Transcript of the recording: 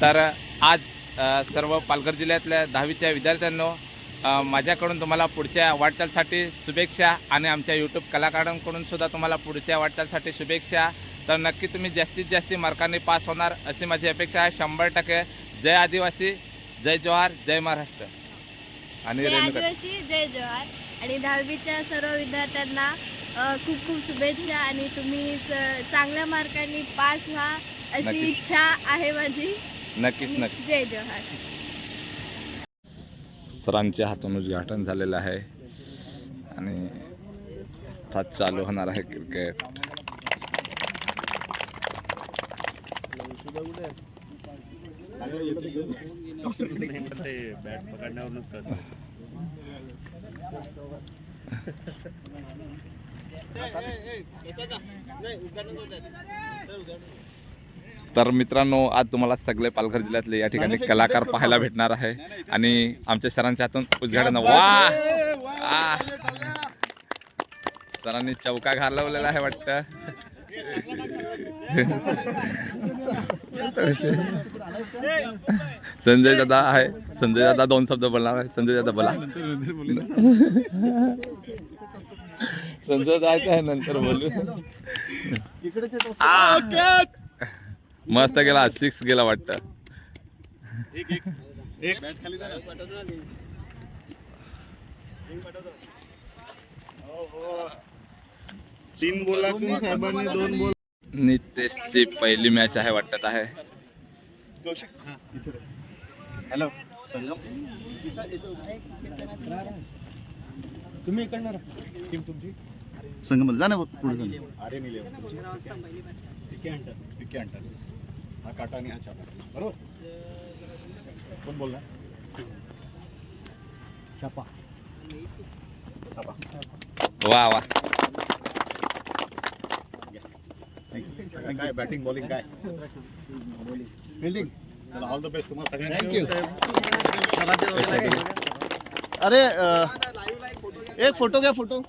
तर आज सर्व पालघर जिल्ह्यातल्या दहावीच्या विद्यार्थ्यांनो माझ्याकडून तुम्हाला पुढच्या वाटचालसाठी शुभेच्छा आणि आमच्या यूट्यूब कलाकारांकडून सुद्धा तुम्हाला पुढच्या वाटचालसाठी शुभेच्छा. तर नक्की तुम्ही जास्तीत जास्त मार्कांनी पास होणार अशी माझी अपेक्षा आहे. शंभर टक्के. जय आदिवासी जय जवाहर जय महाराष्ट्र. आणि जय रेणुका. आदिवासी जय जवाहर. आणि दहावीच्या सर्व विद्यार्थ्यांना खूप खूप शुभेच्छा आणि तुम्ही चांगल्या मार्कांनी पास व्हा अशी. इच्छा आहे माझी. नक्कीच नक्की जय जवाहर सरांच्या हातून उद्घाटन झालेलं आहे आणि आता चालू होणार आहे क्रिकेट ते बॅट पकडण्यावरूनच कळतं तर मित्रांनो आज तुम्हाला सगळे पालघर जिल्ह्यातले या ठिकाणी कलाकार पाहायला भेटणार आहे. आणि आमच्या सरांच्या हातून उद्घाटन वा. सरांनी चौका घालवलेला आहे वाटतं. संजय दादा आहे. संजय दादा दोन शब्द बोलणार आहे. संजय दादा बोला. संजय दादा आहे नंतर बोलू. मस्त गेला सिक्स गेला वाटतं. तीन बोलातून साहेबांनी दोन बोल. नितेशची पहिली मॅच आहे वाटत आहे. हॅलो तुम्ही इकडणार टीम तुमची. संगमल जा ना पुढे. जा अरे निले पिके हंटर्स हा काटा आणि हा छापा बरोबर? कोण बोलणार? छापा छापा वा वा. काय? बॅटिंग बॉलिंग काय? फिल्डिंग चला ऑल द बेस्ट तुम्हाला सगळ्यांना. थँक्यू अरे एक फ़ोटो घ्या फ़ोटो.